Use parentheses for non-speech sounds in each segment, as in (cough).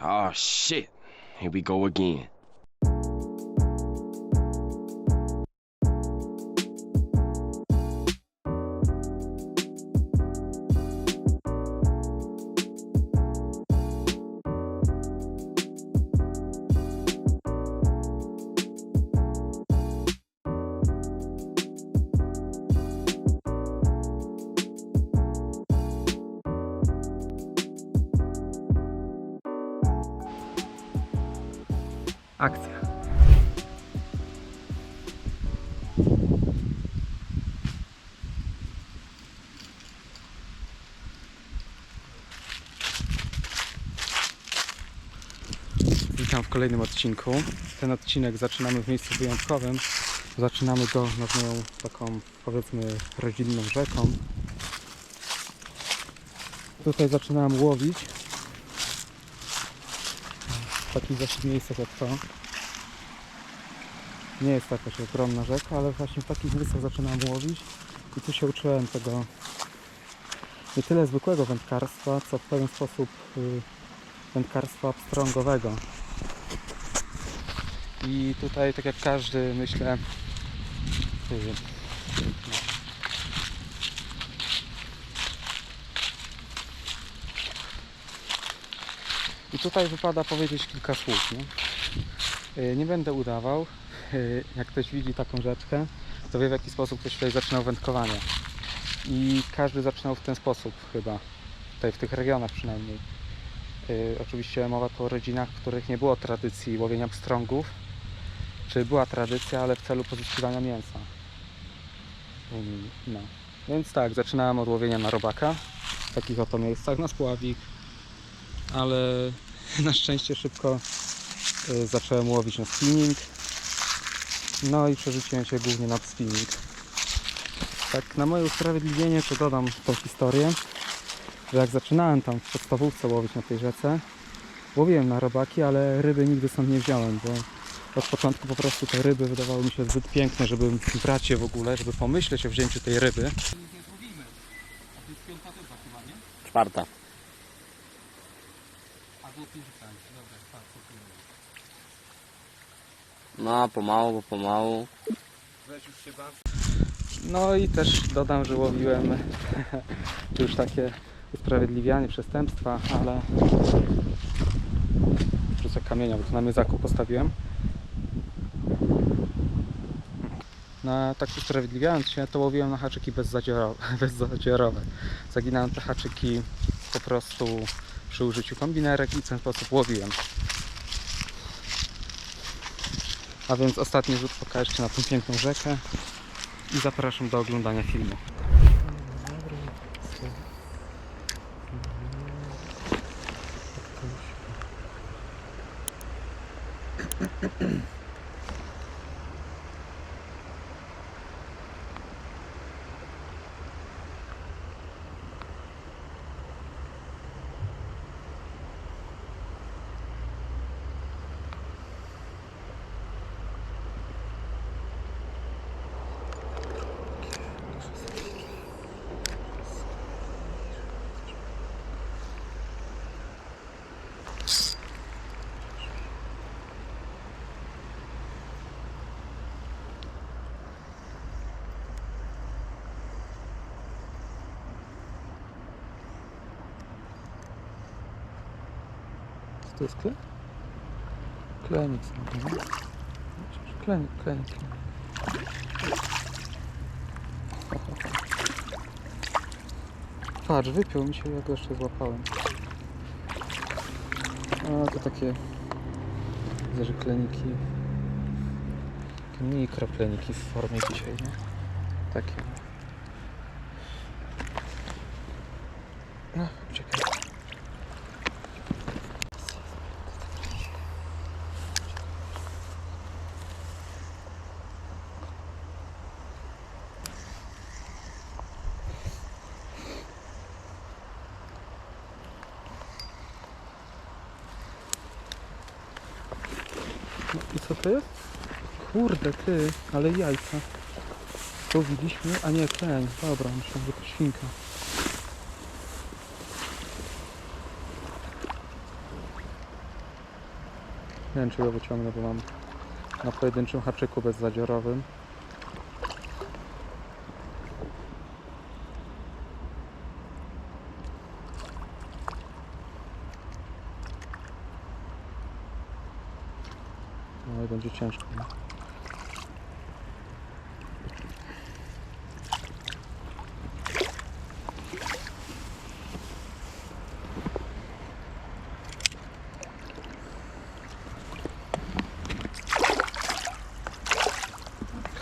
Oh shit. Here we go again. Akcja. Witam w kolejnym odcinku. Ten odcinek zaczynamy w miejscu wyjątkowym. Zaczynamy go nad moją taką powiedzmy rodzinną rzeką. Tutaj zaczynałem łowić w takich właśnie miejscach jak to. Nie jest to jakaś ogromna rzeka, ale właśnie w takich miejscach zaczynałem łowić i tu się uczyłem tego nie tyle zwykłego wędkarstwa, co w pewien sposób y, wędkarstwa pstrągowego. I tutaj, tak jak każdy, myślę, I tutaj wypada powiedzieć kilka słów. Nie, Yy, nie będę udawał. Yy, Jak ktoś widzi taką rzeczkę, to wie w jaki sposób ktoś tutaj zaczynał wędkowanie. I każdy zaczynał w ten sposób chyba. Tutaj w tych regionach przynajmniej. Yy, Oczywiście mowa tu o rodzinach, w których nie było tradycji łowienia pstrągów. Czy była tradycja, ale w celu pozyskiwania mięsa. Yy, No. Więc tak, zaczynałem od łowienia na robaka. W takich oto miejscach, na spławik ale (laughs) na szczęście szybko y, zacząłem łowić na spinning. No i przerzuciłem się głównie na spinning. Tak na moje usprawiedliwienie to dodam tą historię, że jak zaczynałem tam w podstawówce łowić na tej rzece, łowiłem na robaki, ale ryby nigdy stąd nie wziąłem, bo od początku po prostu te ryby wydawały mi się zbyt piękne, żeby brać je w ogóle, żeby pomyśleć o wzięciu tej ryby. Czwarta. No, pomału, bo pomału. No i też dodam, że łowiłem to (laughs) już takie usprawiedliwianie przestępstwa, ale rzucę kamienia, bo tu na myzaku postawiłem. No tak usprawiedliwiając się, to łowiłem na haczyki bezzadziorowe. (laughs) bezzadziorowe. Zaginałem te haczyki po prostu przy użyciu kombinerek i w ten sposób łowiłem. A więc ostatni rzut pokażcie na tą piękną rzekę i zapraszam do oglądania filmu. Co to jest klej? Klenik znowu, no. Klenik, klenik. Patrz, wypiął mi się, ja go jeszcze złapałem. A to takie widzę, że kleniki takie mikrokleniki w formie dzisiaj, nie? Takie. No, czekaj. No I co to jest? Kurde ty, ale jajca. Widzieliśmy, a nie kleń. Dobra, myślałem, że to świnka. Nie wiem czy go wyciągnę, bo mam na pojedynczym haczyku bezzadziorowym. No będzie ciężko.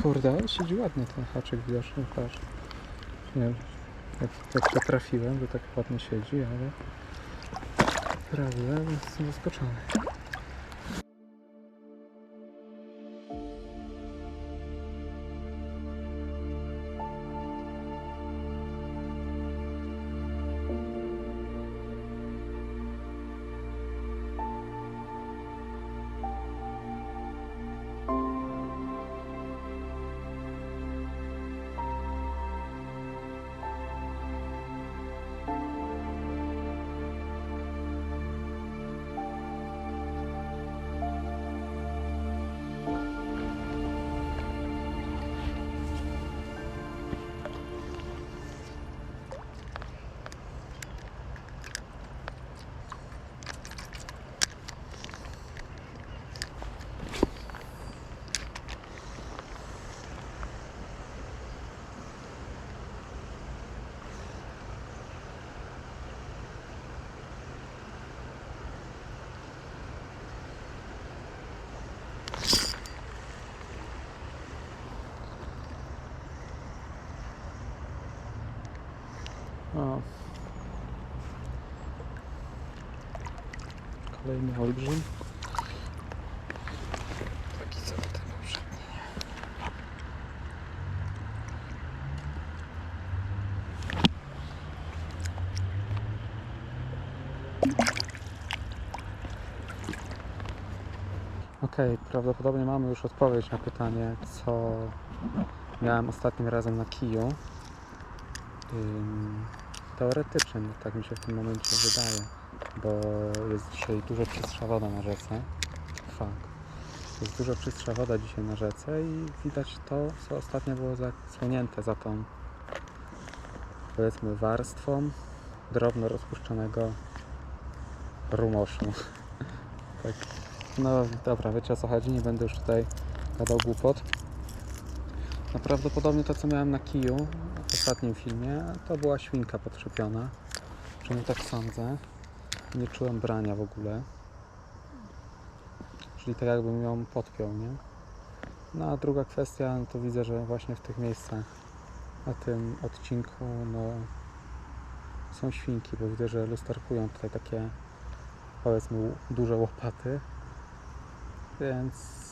Kurde, siedzi ładnie ten haczyk widoczny, patrz. Nie wiem, jak, jak to trafiłem, że tak ładnie siedzi, ale więc jestem zaskoczony. Kolejny olbrzym. Taki co ten poprzedni. Okej, prawdopodobnie mamy już odpowiedź na pytanie, co miałem ostatnim razem na kiju. Teoretycznie, no tak mi się w tym momencie wydaje, bo jest dzisiaj dużo czystsza woda na rzece. Fakt. Jest dużo czystsza woda dzisiaj na rzece i widać to, co ostatnio było zasłonięte za tą powiedzmy warstwą drobno rozpuszczonego rumoszu. (laughs) tak. No dobra, wiecie o co chodzi, nie będę już tutaj gadał głupot. No prawdopodobnie to co miałem na kiju ostatnim filmie to była świnka potrzepiona. Przynajmniej tak sądzę. Nie czułem brania w ogóle. Czyli tak jakbym ją podpiął, nie? No a druga kwestia, no to widzę, że właśnie w tych miejscach na tym odcinku no są świnki, bo widzę, że lusterkują tutaj takie powiedzmy duże łopaty. Więc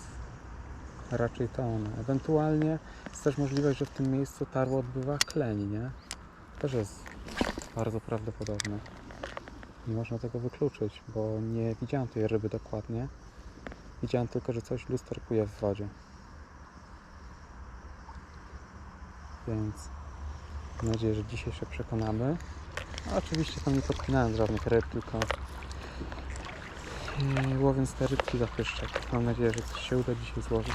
raczej to one. Ewentualnie jest też możliwość, że w tym miejscu tarło odbywa kleń, nie? Też jest bardzo prawdopodobne. Nie można tego wykluczyć, bo nie widziałem tej ryby dokładnie. Widziałem tylko, że coś lusterkuje w wodzie. Więc mam nadzieję, że dzisiaj się przekonamy. Oczywiście tam nie podpinałem żadnych ryb, tylko łowiąc te rybki za pyszczek. Mam nadzieję, że coś się uda dzisiaj złowić.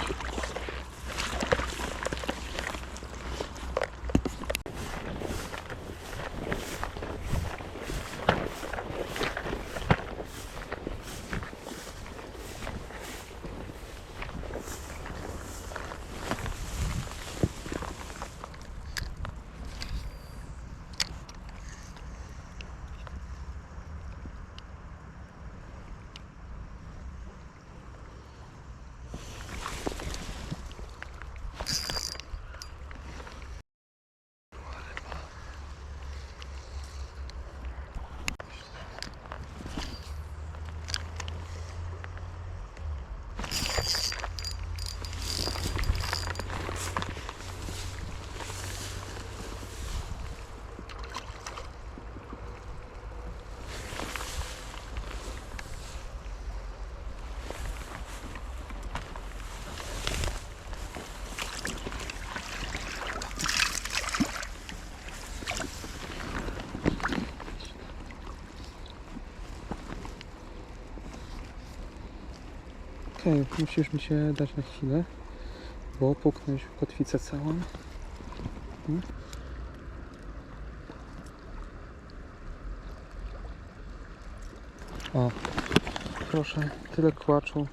Okej, musisz mi się dać na chwilę, bo puknąć kotwicę całą. O, proszę, tyle kłaczu.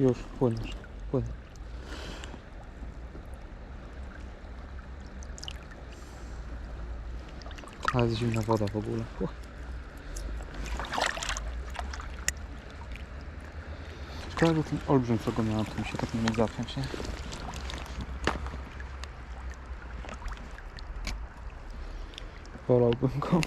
Już, płyniesz, płynę. Ale jest zimna woda w ogóle. Uch. Szkoda, że ten olbrzym, co go miałem, to mi się tak nie mógł zapiąć, nie? Wolałbym go.